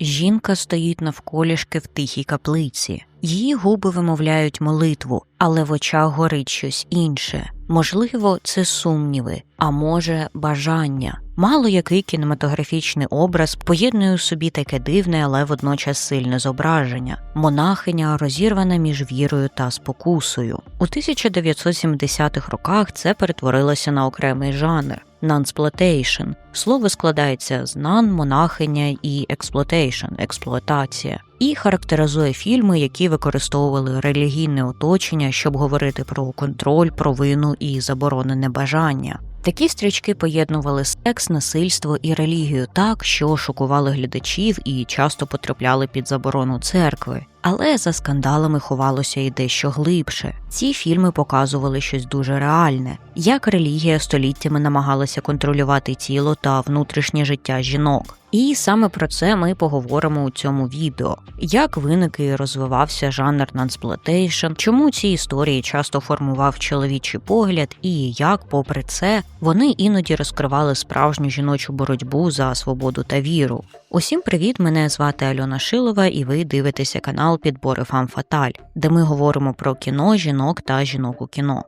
Жінка стоїть навколішки в тихій каплиці. Її губи вимовляють молитву, але в очах горить щось інше. Можливо, це сумніви, а може, бажання. Мало який кінематографічний образ поєднує у собі таке дивне, але водночас сильне зображення. Монахиня розірвана між вірою та спокусою. У 1970-х роках це перетворилося на окремий жанр. Нансплотейшн. Слово складається з нан, монахиня і експлотейшн експлуатація, і характеризує фільми, які використовували релігійне оточення, щоб говорити про контроль, провину і заборонене бажання. Такі стрічки поєднували секс, насильство і релігію так, що шокували глядачів і часто потрапляли під заборону церкви. Але за скандалами ховалося і дещо глибше. Ці фільми показували щось дуже реальне, як релігія століттями намагалася контролювати тіло та внутрішнє життя жінок. І саме про це ми поговоримо у цьому відео: як виник і розвивався жанр нансплотейшн, чому ці історії часто формував чоловічий погляд, і як, попри це, вони іноді розкривали справжню жіночу боротьбу за свободу та віру. Усім привіт! Мене звати Альона Шилова, і ви дивитеся канал Підбори Фам Фаталь, де ми говоримо про кіно, жінок та жінок у кіно.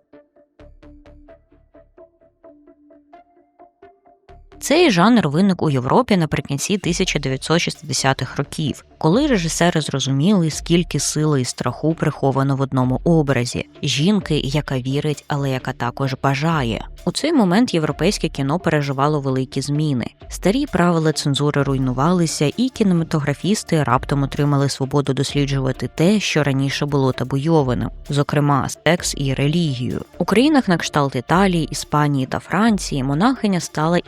Цей жанр виник у Європі наприкінці 1960-х років, коли режисери зрозуміли, скільки сили і страху приховано в одному образі жінки, яка вірить, але яка також бажає. У цей момент європейське кіно переживало великі зміни. Старі правила цензури руйнувалися, і кінематографісти раптом отримали свободу досліджувати те, що раніше було табуйованим, зокрема секс і релігію. У країнах на кшталт Італії, Іспанії та Франції монахиня стала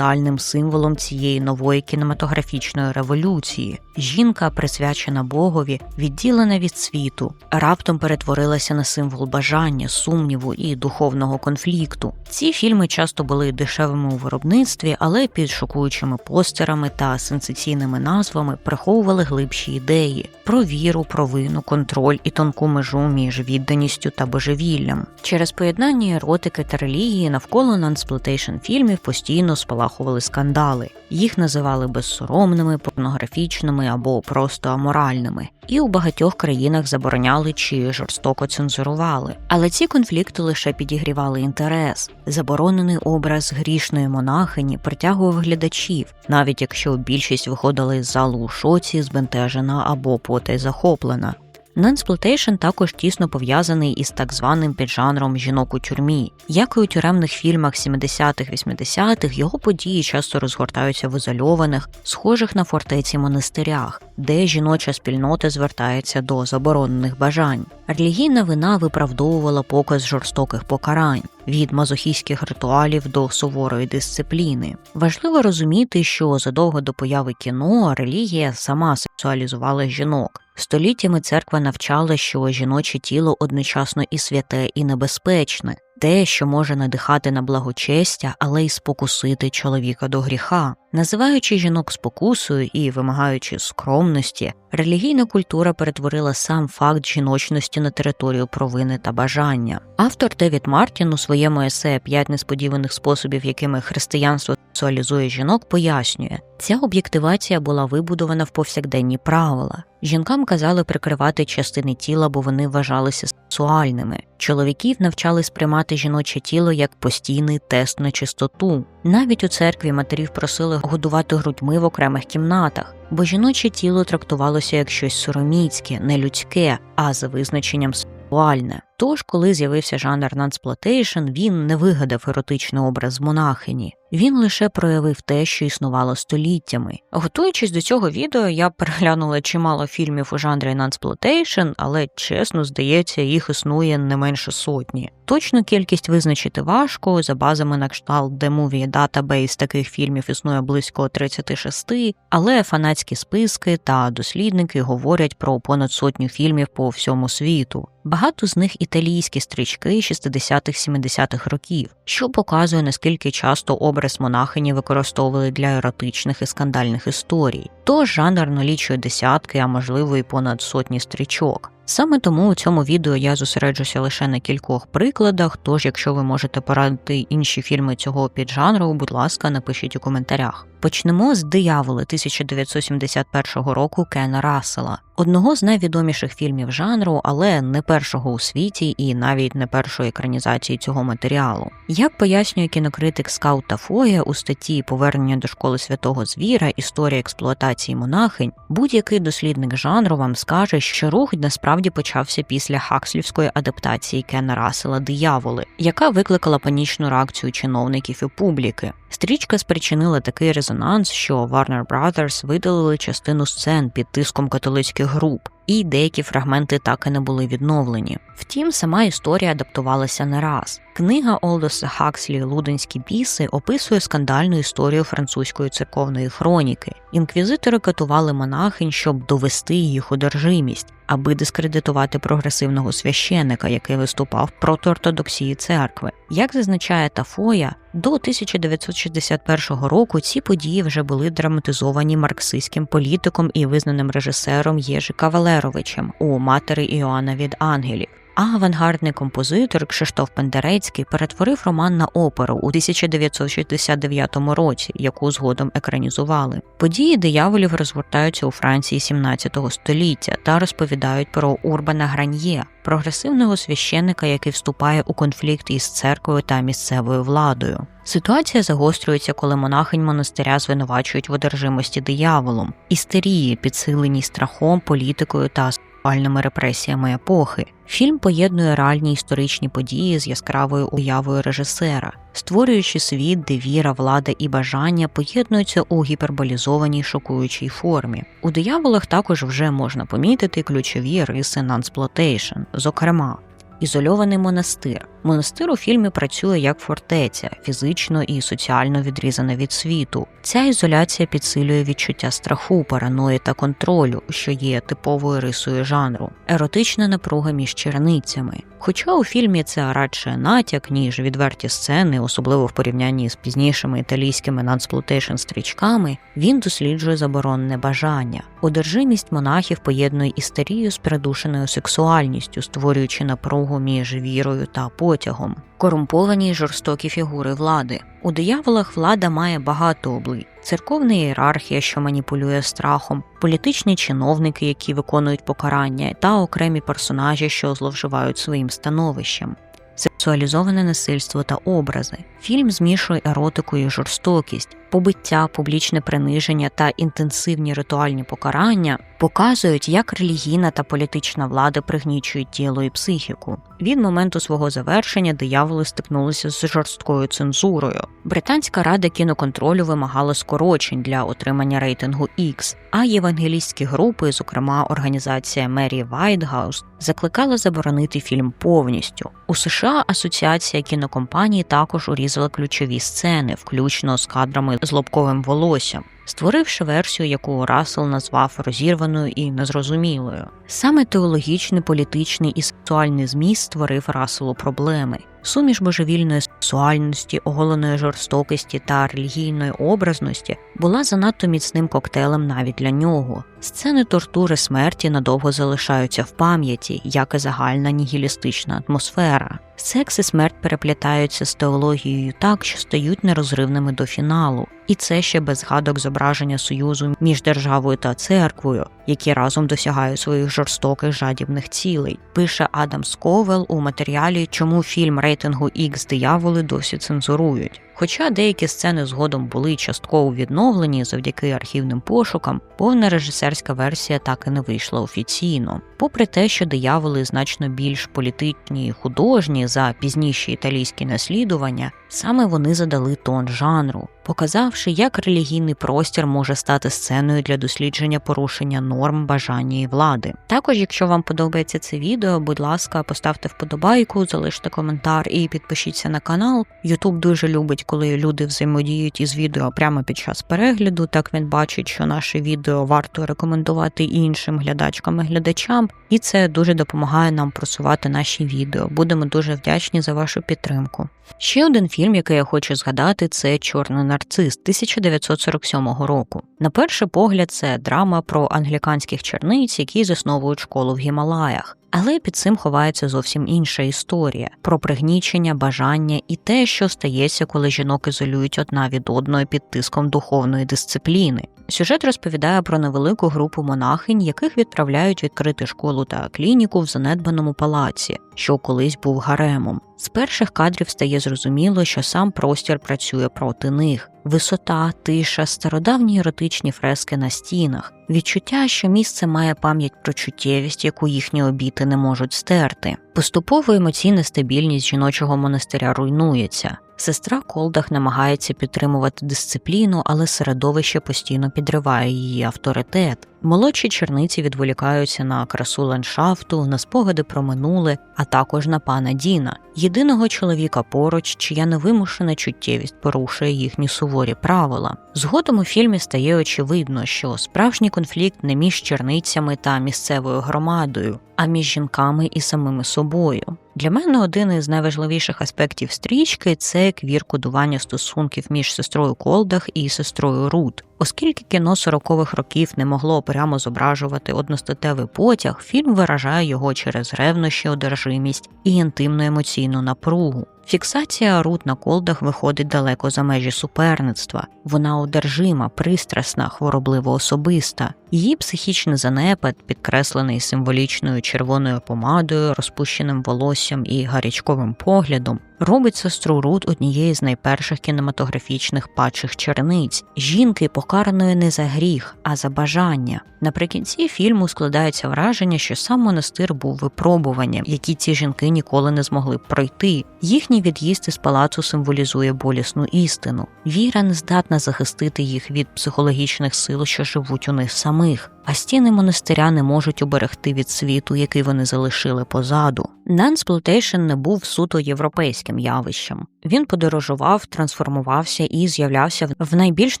ідеальним символом цієї нової кінематографічної революції. Жінка, присвячена Богові, відділена від світу, раптом перетворилася на символ бажання, сумніву і духовного конфлікту. Ці фільми часто були дешевими у виробництві, але під шокуючими постерами та сенсаційними назвами приховували глибші ідеї про віру, провину, контроль і тонку межу між відданістю та божевіллям. Через поєднання еротики та релігії навколо нансплетейшн фільмів постійно спалахували скандали. Їх називали безсоромними, порнографічними або просто аморальними, і у багатьох країнах забороняли чи жорстоко цензурували. Але ці конфлікти лише підігрівали інтерес. Заборонений образ грішної монахині притягував глядачів, навіть якщо більшість виходила із залу у шоці, збентежена або потай захоплена. Нансплетейшн також тісно пов'язаний із так званим піджанром жінок у тюрмі. Як і у тюремних фільмах 70-х-80-х, його події часто розгортаються в ізольованих, схожих на фортеці монастирях, де жіноча спільнота звертається до заборонених бажань. Релігійна вина виправдовувала показ жорстоких покарань від мазохійських ритуалів до суворої дисципліни. Важливо розуміти, що задовго до появи кіно релігія сама сексуалізувала жінок. Століттями церква навчала, що жіноче тіло одночасно і святе, і небезпечне, те, що може надихати на благочестя, але й спокусити чоловіка до гріха. Називаючи жінок спокусою і вимагаючи скромності, релігійна культура перетворила сам факт жіночності на територію провини та бажання. Автор Девід Мартін у своєму есе П'ять несподіваних способів, якими християнство сексуалізує жінок, пояснює, ця об'єктивація була вибудована в повсякденні правила. Жінкам казали прикривати частини тіла, бо вони вважалися сексуальними. Чоловіків навчали сприймати жіноче тіло як постійний тест на чистоту. Навіть у церкві матерів просили годувати грудьми в окремих кімнатах, бо жіноче тіло трактувалося як щось сороміцьке, нелюдське, а за визначенням сексуальне. Тож, коли з'явився жанр нансплотейшн, він не вигадав еротичний образ монахині. Він лише проявив те, що існувало століттями. Готуючись до цього відео, я переглянула чимало фільмів у жанрі нансплотейшн, але чесно здається, їх існує не менше сотні. Точну кількість визначити важко, за базами на кшталт The Movie Database таких фільмів існує близько 36, але фанатські списки та дослідники говорять про понад сотню фільмів по всьому світу. Багато з них італійські стрічки 60-70-х років, що показує наскільки часто образ монахині використовували для еротичних і скандальних історій. Тож жанр налічує десятки, а можливо і понад сотні стрічок. Саме тому у цьому відео я зосереджуся лише на кількох прикладах. Тож, якщо ви можете порадити інші фільми цього піджанру, будь ласка, напишіть у коментарях. Почнемо з дияволи 1971 року Кена Рассела, одного з найвідоміших фільмів жанру, але не першого у світі і навіть не першої екранізації цього матеріалу. Як пояснює кінокритик Скаут Тафоє у статті Повернення до школи святого звіра, історія експлуатації монахинь, будь-який дослідник жанру вам скаже, що рух насправді почався після хакслівської адаптації Кена Рассела Дияволи, яка викликала панічну реакцію чиновників і публіки. Стрічка спричинила такий резонанс, що Warner Brothers видалили частину сцен під тиском католицьких груп, і деякі фрагменти так і не були відновлені. Втім, сама історія адаптувалася не раз. Книга Олдоса Хакслі Луденські біси описує скандальну історію французької церковної хроніки. Інквізитори катували монахинь, щоб довести їх одержимість, аби дискредитувати прогресивного священика, який виступав проти ортодоксії церкви. Як зазначає Тафоя, до 1961 року ці події вже були драматизовані марксистським політиком і визнаним режисером Єжи Кавалеровичем у матері Іоанна від ангелів. А авангардний композитор Кшиштоф Пендерецький перетворив роман на оперу у 1969 році, яку згодом екранізували. Події дияволів розгортаються у Франції 17 століття та розповідають про Урбана Граньє, прогресивного священника, який вступає у конфлікт із церквою та місцевою владою. Ситуація загострюється, коли монахинь монастиря звинувачують в одержимості дияволом, істерії, підсиленій страхом, політикою та сексуальними репресіями епохи. Фільм поєднує реальні історичні події з яскравою уявою режисера, створюючи світ, де віра, влада і бажання поєднуються у гіперболізованій шокуючій формі. У дияволах також вже можна помітити ключові риси нансплотейшн, зокрема. Ізольований монастир. Монастир у фільмі працює як фортеця, фізично і соціально відрізана від світу. Ця ізоляція підсилює відчуття страху, параної та контролю, що є типовою рисою жанру, еротична напруга між черницями. Хоча у фільмі це радше натяк, ніж відверті сцени, особливо в порівнянні з пізнішими італійськими нансплутейшн стрічками, він досліджує заборонне бажання. Одержимість монахів поєднує істерію з придушеною сексуальністю, створюючи напругу між вірою та потягом. Корумповані й жорстокі фігури влади. У дияволах влада має багато облич. Церковна ієрархія, що маніпулює страхом, політичні чиновники, які виконують покарання, та окремі персонажі, що зловживають своїм становищем. Сексуалізоване насильство та образи. Фільм змішує еротику і жорстокість, побиття, публічне приниження та інтенсивні ритуальні покарання показують, як релігійна та політична влада пригнічують тіло і психіку. Від моменту свого завершення дияволи стикнулися з жорсткою цензурою. Британська рада кіноконтролю вимагала скорочень для отримання рейтингу X, а євангелістські групи, зокрема організація Мері Вайтгаус, закликала заборонити фільм повністю. У США Асоціація кінокомпаній також урізала ключові сцени, включно з кадрами з лобковим волоссям створивши версію, яку Рассел назвав розірваною і незрозумілою. Саме теологічний, політичний і сексуальний зміст створив Расселу проблеми. Суміш божевільної сексуальності, оголеної жорстокості та релігійної образності була занадто міцним коктейлем навіть для нього. Сцени тортури смерті надовго залишаються в пам'яті, як і загальна нігілістична атмосфера. Секс і смерть переплітаються з теологією так, що стають нерозривними до фіналу, і це ще без згадок зображення союзу між державою та церквою, які разом досягають своїх жорстоких жадібних цілей. Пише Адам Сковел у матеріалі, чому фільм рейтингу X дияволи досі цензурують. Хоча деякі сцени згодом були частково відновлені завдяки архівним пошукам, повна режисерська версія так і не вийшла офіційно. Попри те, що дияволи значно більш політичні і художні за пізніші італійські наслідування, саме вони задали тон жанру, показавши, як релігійний простір може стати сценою для дослідження порушення бажання і влади. Також, якщо вам подобається це відео, будь ласка, поставте вподобайку, залиште коментар і підпишіться на канал. Ютуб дуже любить, коли люди взаємодіють із відео прямо під час перегляду. Так він бачить, що наше відео варто рекомендувати іншим глядачкам і глядачам, і це дуже допомагає нам просувати наші відео. Будемо дуже вдячні за вашу підтримку. Ще один фільм, який я хочу згадати, це Чорний нарцис 1947 року. На перший погляд, це драма про англіканських черниць, які засновують школу в Гімалаях. Але під цим ховається зовсім інша історія про пригнічення, бажання і те, що стається, коли жінок ізолюють одна від одної під тиском духовної дисципліни. Сюжет розповідає про невелику групу монахинь, яких відправляють відкрити школу та клініку в занедбаному палаці, що колись був гаремом. З перших кадрів стає зрозуміло, що сам простір працює проти них. Висота, тиша, стародавні еротичні фрески на стінах, відчуття, що місце має пам'ять про чуттєвість, яку їхні обіти не можуть стерти. Поступово емоційна стабільність жіночого монастиря руйнується. Сестра Колдах намагається підтримувати дисципліну, але середовище постійно підриває її авторитет. Молодші черниці відволікаються на красу ландшафту, на спогади про минуле, а також на пана Діна, єдиного чоловіка поруч, чия невимушена чуттєвість порушує їхні суворі правила. Згодом у фільмі стає очевидно, що справжній конфлікт не між черницями та місцевою громадою, а між жінками і самими собою. Для мене один із найважливіших аспектів стрічки це квір-кодування стосунків між сестрою Колдах і сестрою Рут. Оскільки кіно 40-х років не могло прямо зображувати одностатевий потяг, фільм виражає його через ревнощі, одержимість і інтимну емоційну напругу. Фіксація Рут на колдах виходить далеко за межі суперництва. Вона одержима, пристрасна, хворобливо особиста. Її психічний занепад, підкреслений символічною червоною помадою, розпущеним волоссям і гарячковим поглядом, робить сестру Рут однією з найперших кінематографічних падших черниць, жінки, покараної не за гріх, а за бажання. Наприкінці фільму складається враження, що сам монастир був випробуванням, які ці жінки ніколи не змогли б пройти. Їхній від'їзд із палацу символізує болісну істину. Віра не здатна захистити їх від психологічних сил, що живуть у них самих а стіни монастиря не можуть уберегти від світу, який вони залишили позаду. Нансплутейшн не був суто європейським явищем. Він подорожував, трансформувався і з'являвся в найбільш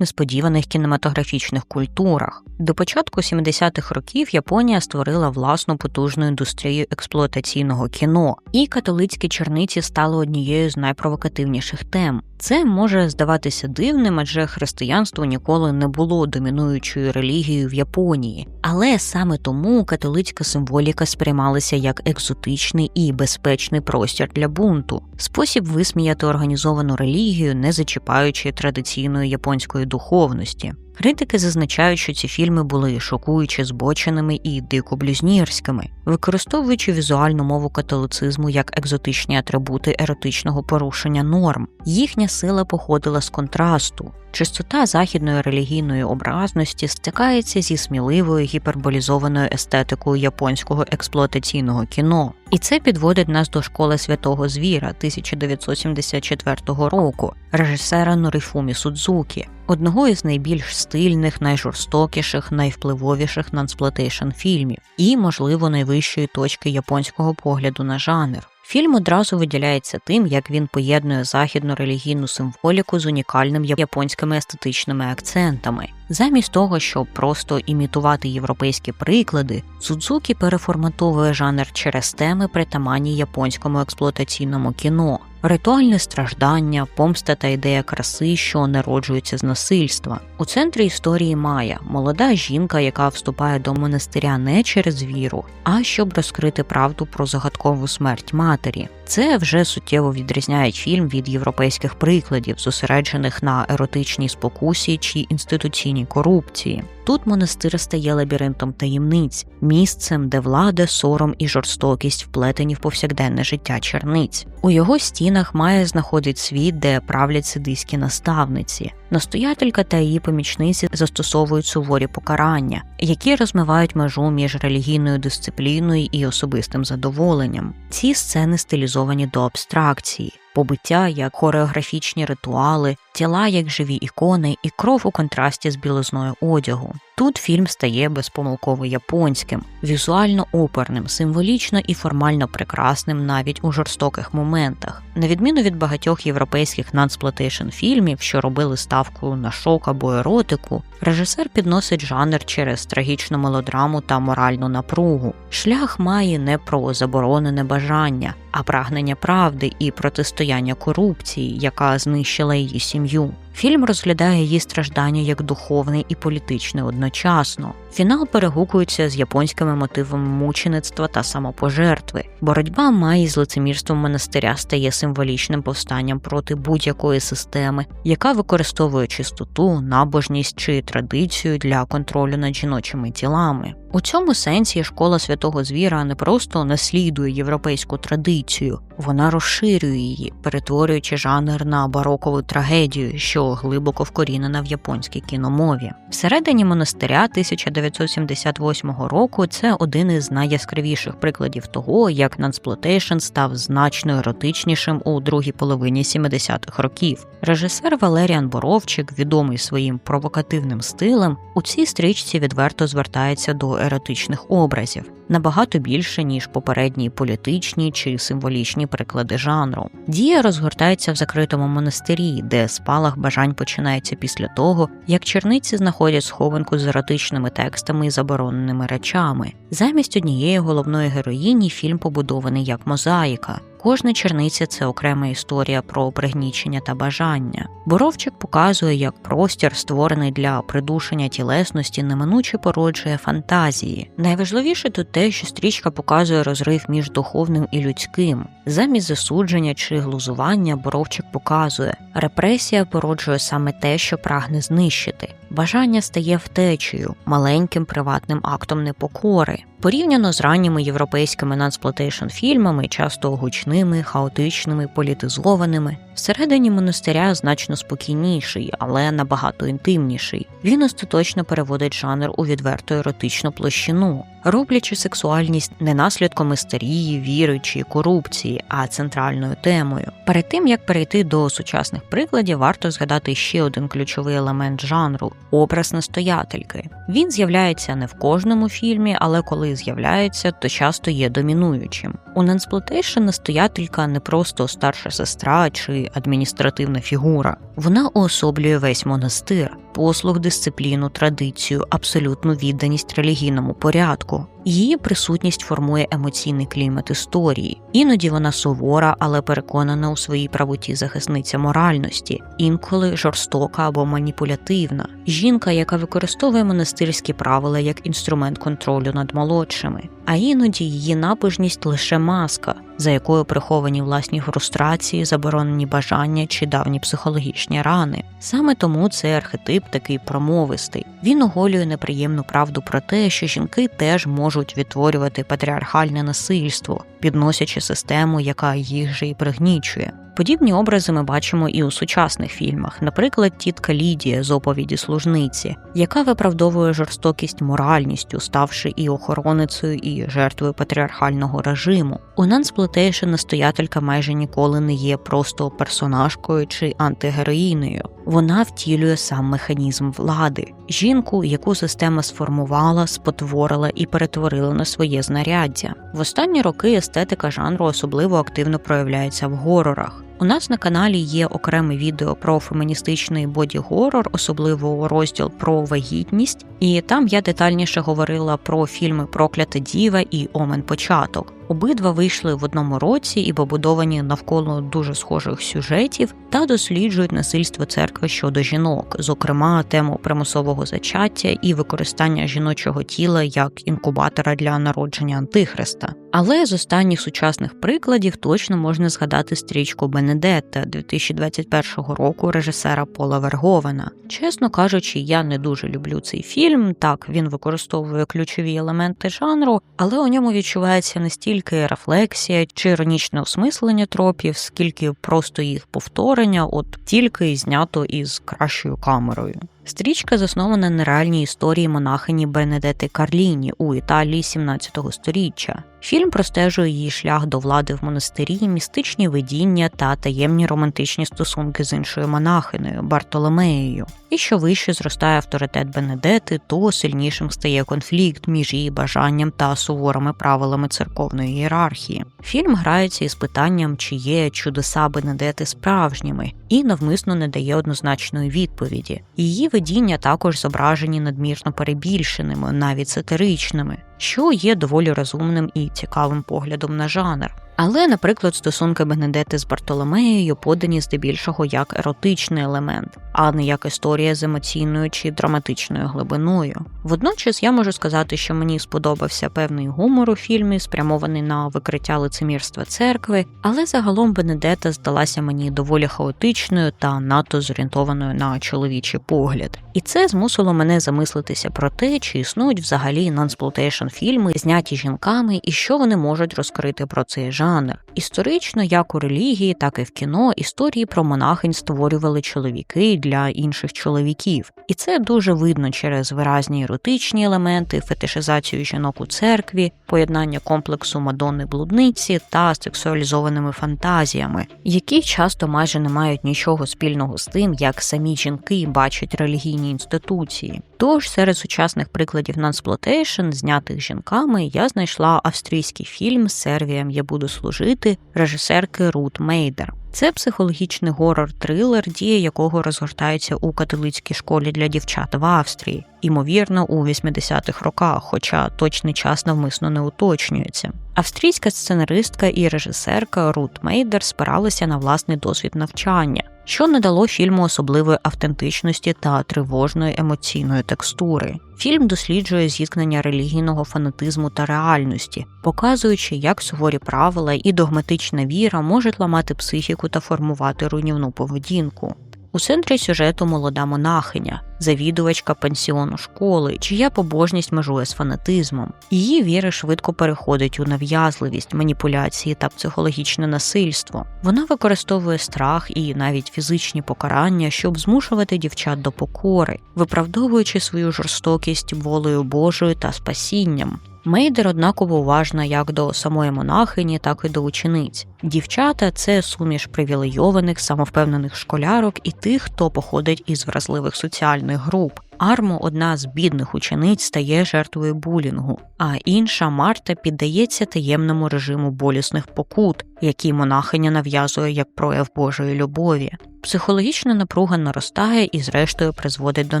несподіваних кінематографічних культурах. До початку 70-х років Японія створила власну потужну індустрію експлуатаційного кіно, і католицькі черниці стали однією з найпровокативніших тем. Це може здаватися дивним, адже християнство ніколи не було домінуючою релігією в Японії, але саме тому католицька символіка сприймалася як екзотичний і безпечний простір для бунту, спосіб висміяти організовану релігію, не зачіпаючи традиційної японської духовності. Критики зазначають, що ці фільми були шокуючи збоченими і дико блюзнірськими, використовуючи візуальну мову католицизму як екзотичні атрибути еротичного порушення норм. Їхня сила походила з контрасту. Чистота західної релігійної образності стикається зі сміливою гіперболізованою естетикою японського експлуатаційного кіно, і це підводить нас до школи святого звіра 1974 року, режисера Норифумі Судзукі, одного із найбільш стильних, найжорстокіших, найвпливовіших нансплотейшн фільмів, і, можливо, найвищої точки японського погляду на жанр. Фільм одразу виділяється тим, як він поєднує західну релігійну символіку з унікальними японськими естетичними акцентами. Замість того, щоб просто імітувати європейські приклади, Судзукі переформатовує жанр через теми, притаманні японському експлуатаційному кіно ритуальне страждання, помста та ідея краси, що народжується з насильства. У центрі історії Майя молода жінка, яка вступає до монастиря не через віру, а щоб розкрити правду про загадкову смерть матері. Це вже суттєво відрізняє фільм від європейських прикладів, зосереджених на еротичній спокусі чи інституційній корупції. Тут монастир стає лабіринтом таємниць, місцем, де влада, сором і жорстокість вплетені в повсякденне життя черниць. У його стінах має знаходить світ, де правлять сидиські наставниці. Настоятелька та її помічниці застосовують суворі покарання, які розмивають межу між релігійною дисципліною і особистим задоволенням. Ці сцени стилізовані до абстракції. Побиття як хореографічні ритуали, тіла як живі ікони і кров у контрасті з білизною одягу. Тут фільм стає безпомилково японським, візуально оперним, символічно і формально прекрасним навіть у жорстоких моментах, на відміну від багатьох європейських нансплетейшн фільмів, що робили ставку на шок або еротику, режисер підносить жанр через трагічну мелодраму та моральну напругу. Шлях має не про заборонене бажання, а прагнення правди і протистояння корупції, яка знищила її сім'ю. Фільм розглядає її страждання як духовне і політичне одночасно. Фінал перегукується з японськими мотивами мучеництва та самопожертви. Боротьба має з лицемірством монастиря стає символічним повстанням проти будь-якої системи, яка використовує чистоту, набожність чи традицію для контролю над жіночими тілами. У цьому сенсі школа святого звіра не просто наслідує європейську традицію, вона розширює її, перетворюючи жанр на барокову трагедію, що глибоко вкорінена в японській кіномові. Всередині монастиря 1978 року це один із найяскравіших прикладів того, як нансплотейшн став значно еротичнішим у другій половині 70-х років. Режисер Валеріан Боровчик, відомий своїм провокативним стилем, у цій стрічці відверто звертається до еротичних образів набагато більше ніж попередні політичні чи символічні приклади жанру. Дія розгортається в закритому монастирі, де спалах бажань починається після того, як черниці знаходять схованку з еротичними текстами і забороненими речами. Замість однієї головної героїні фільм побудований як мозаїка. Кожна черниця це окрема історія про пригнічення та бажання. Боровчик показує, як простір, створений для придушення тілесності, неминуче породжує фантазії. Найважливіше тут те, що стрічка показує розрив між духовним і людським. Замість засудження чи глузування Боровчик показує, репресія породжує саме те, що прагне знищити. Бажання стає втечею, маленьким приватним актом непокори. Порівняно з ранніми європейськими нацплотейшн фільмами, часто гучними, хаотичними, політизованими, всередині монастиря значно спокійніший, але набагато інтимніший. Він остаточно переводить жанр у відверту еротичну площину, роблячи сексуальність не наслідком істерії, віри чи корупції, а центральною темою. Перед тим як перейти до сучасних прикладів, варто згадати ще один ключовий елемент жанру образ настоятельки. Він з'являється не в кожному фільмі, але коли з'являється, то часто є домінуючим. У Нансплотейшн настоятелька не просто старша сестра чи адміністративна фігура, вона уособлює весь монастир, послуг, дисципліну, традицію, абсолютну відданість релігійному порядку. Її присутність формує емоційний клімат історії. Іноді вона сувора, але переконана у своїй правоті захисниця моральності, інколи жорстока або маніпулятивна. Жінка, яка використовує монастирські правила як інструмент контролю над молодшими, а іноді її набожність лише маска, за якою приховані власні фрустрації, заборонені бажання чи давні психологічні рани. Саме тому цей архетип такий промовистий. Він оголює неприємну правду про те, що жінки теж можуть відтворювати патріархальне насильство, підносячи систему, яка їх же і пригнічує. Подібні образи ми бачимо і у сучасних фільмах, наприклад, тітка Лідія з оповіді служниці, яка виправдовує жорстокість моральністю, ставши і охороницею, і жертвою патріархального режиму. У Нансплетейшн настоятелька майже ніколи не є просто персонажкою чи антигероїною. Вона втілює сам механізм влади, жінку, яку система сформувала, спотворила і перетворила на своє знаряддя. В останні роки естетика жанру особливо активно проявляється в горорах. У нас на каналі є окреме відео про феміністичний боді-горор, особливо розділ про вагітність, і там я детальніше говорила про фільми Проклята Діва і Омен Початок. Обидва вийшли в одному році і побудовані навколо дуже схожих сюжетів та досліджують насильство церкви щодо жінок, зокрема тему примусового зачаття і використання жіночого тіла як інкубатора для народження антихриста. Але з останніх сучасних прикладів точно можна згадати стрічку Бенедетта 2021 року режисера Пола Верговена. Чесно кажучи, я не дуже люблю цей фільм. Так він використовує ключові елементи жанру, але у ньому відчувається не стільки рефлексія чи іронічне осмислення тропів, скільки просто їх повторення, от тільки знято із кращою камерою. Стрічка заснована на реальній історії монахині Бенедети Карліні у Італії 17 століття. Фільм простежує її шлях до влади в монастирі, містичні видіння та таємні романтичні стосунки з іншою монахиною Бартоломеєю. І що вище зростає авторитет Бенедети, то сильнішим стає конфлікт між її бажанням та суворими правилами церковної ієрархії. Фільм грається із питанням, чи є чудеса Бенедети справжніми, і навмисно не дає однозначної відповіді. Її видіння також зображені надмірно перебільшеними, навіть сатиричними що є доволі розумним і цікавим поглядом на жанр. Але, наприклад, стосунки Бенедети з Бартоломеєю подані здебільшого як еротичний елемент, а не як історія з емоційною чи драматичною глибиною. Водночас я можу сказати, що мені сподобався певний гумор у фільмі, спрямований на викриття лицемірства церкви, але загалом Бенедета здалася мені доволі хаотичною та надто зорієнтованою на чоловічий погляд. І це змусило мене замислитися про те, чи існують взагалі нансплутейшн фільми, зняті жінками, і що вони можуть розкрити про цей жанр жанр. Історично, як у релігії, так і в кіно, історії про монахинь створювали чоловіки для інших чоловіків, і це дуже видно через виразні еротичні елементи, фетишизацію жінок у церкві, поєднання комплексу мадонни блудниці та сексуалізованими фантазіями, які часто майже не мають нічого спільного з тим, як самі жінки бачать релігійні інституції. Тож серед сучасних прикладів нансплотейшн, знятих жінками, я знайшла австрійський фільм Сервіям я буду служити режисерки Рут Мейдер. Це психологічний горор-трилер, дія якого розгортається у католицькій школі для дівчат в Австрії, імовірно, у 80-х роках, хоча точний час навмисно не уточнюється. Австрійська сценаристка і режисерка Рут Мейдер спиралися на власний досвід навчання що надало фільму особливої автентичності та тривожної емоційної текстури. Фільм досліджує зіткнення релігійного фанатизму та реальності, показуючи, як суворі правила і догматична віра можуть ламати психіку та формувати руйнівну поведінку. У центрі сюжету молода монахиня, завідувачка пансіону школи, чия побожність межує з фанатизмом. Її віра швидко переходить у нав'язливість, маніпуляції та психологічне насильство. Вона використовує страх і навіть фізичні покарання, щоб змушувати дівчат до покори, виправдовуючи свою жорстокість волею Божою та спасінням. Мейдер однаково уважна як до самої монахині, так і до учениць. Дівчата це суміш привілейованих, самовпевнених школярок і тих, хто походить із вразливих соціальних груп. Армо, одна з бідних учениць, стає жертвою булінгу, а інша Марта піддається таємному режиму болісних покут, які монахиня нав'язує як прояв Божої любові. Психологічна напруга наростає і, зрештою, призводить до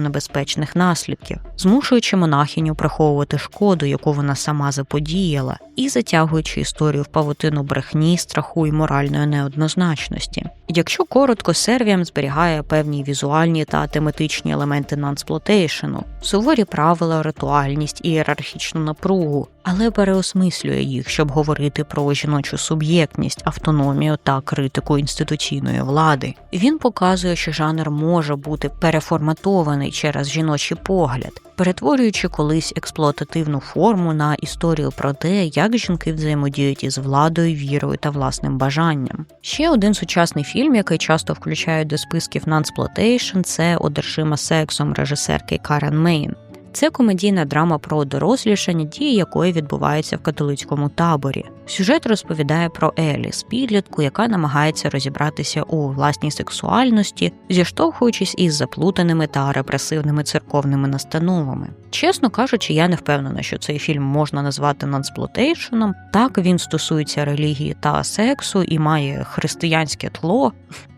небезпечних наслідків, змушуючи монахиню приховувати шкоду, яку вона сама заподіяла, і затягуючи історію в павутину брехні, страху і моральної неоднозначності. Якщо коротко, сервіям зберігає певні візуальні та тематичні елементи нансплотейшену, суворі правила, ритуальність і ієрархічну напругу, але переосмислює їх, щоб говорити про жіночу суб'єктність, автономію та критику інституційної влади. Він показує, що жанр може бути переформатований через жіночий погляд, перетворюючи колись експлуатативну форму на історію про те, як жінки взаємодіють із владою, вірою та власним бажанням. Ще один сучасний фільм, який часто включають до списків нансплотейшн, це одержима сексом режисерки Карен Мейн. Це комедійна драма про дорослішання, дії якої відбуваються в католицькому таборі. Сюжет розповідає про Еліс, підлітку, яка намагається розібратися у власній сексуальності, зіштовхуючись із заплутаними та репресивними церковними настановами. Чесно кажучи, я не впевнена, що цей фільм можна назвати нансплотейшеном. Так він стосується релігії та сексу і має християнське тло.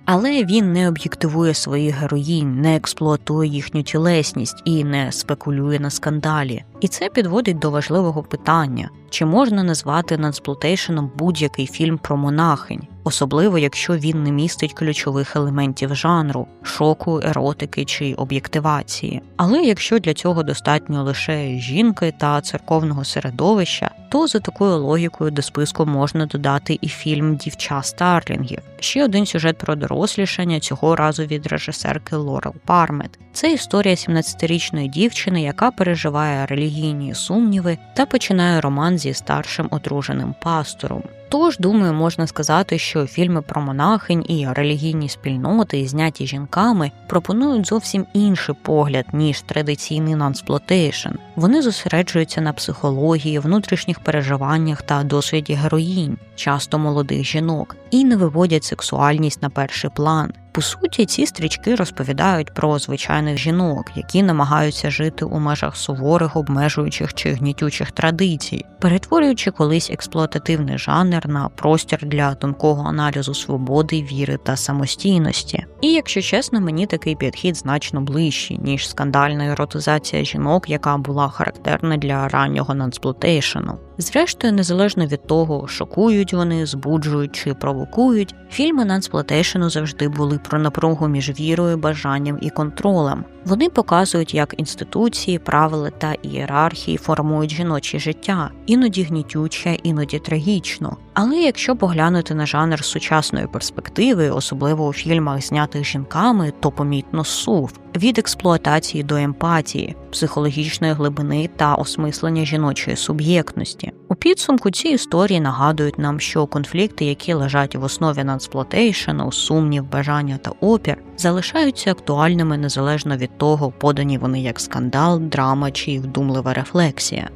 Але він не об'єктивує своїх героїнь, не експлуатує їхню тілесність і не спекулює на скандалі. І це підводить до важливого питання: чи можна назвати нансплутейшеном будь-який фільм про монахинь, особливо якщо він не містить ключових елементів жанру, шоку, еротики чи об'єктивації. Але якщо для цього достатньо лише жінки та церковного середовища, то за такою логікою до списку можна додати і фільм Дівча Старлінгів, Ще один сюжет про дорослішання цього разу від режисерки Лорел Пармет. Це історія 17-річної дівчини, яка переживає релігійні сумніви та починає роман зі старшим одруженим пастором. Тож, думаю, можна сказати, що фільми про монахинь і релігійні спільноти, зняті жінками, пропонують зовсім інший погляд ніж традиційний нансплотейшн. Вони зосереджуються на психології, внутрішніх переживаннях та досвіді героїнь, часто молодих жінок, і не виводять сексуальність на перший план. По суті, ці стрічки розповідають про звичайних жінок, які намагаються жити у межах суворих, обмежуючих чи гнітючих традицій, перетворюючи колись експлуатативний жанр на простір для тонкого аналізу свободи, віри та самостійності. І якщо чесно, мені такий підхід значно ближчий, ніж скандальна еротизація жінок, яка була характерна для раннього нансплутейшену. Зрештою, незалежно від того, шокують вони, збуджують чи провокують, фільми нансплотейшену завжди були про напругу між вірою, бажанням і контролем. Вони показують, як інституції, правила та ієрархії формують жіноче життя, іноді гнітюче, іноді трагічно. Але якщо поглянути на жанр сучасної перспективи, особливо у фільмах, знятих жінками, то помітно сув від експлуатації до емпатії, психологічної глибини та осмислення жіночої суб'єктності. У підсумку ці історії нагадують нам, що конфлікти, які лежать в основі нацплотейшену, сумнів, бажання та опір, залишаються актуальними незалежно від того, подані вони як скандал, драма чи вдумлива рефлексія.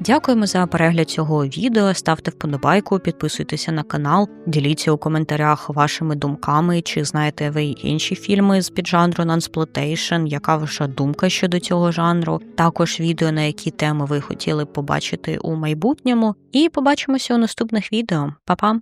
Дякуємо за перегляд цього відео. Ставте вподобайку, підписуйтеся на канал, діліться у коментарях вашими думками, чи знаєте ви інші фільми з піджанру нансплотейшн, яка ваша думка щодо цього жанру. Також відео, на які теми ви хотіли побачити у майбутньому. І побачимося у наступних відео. Па-па!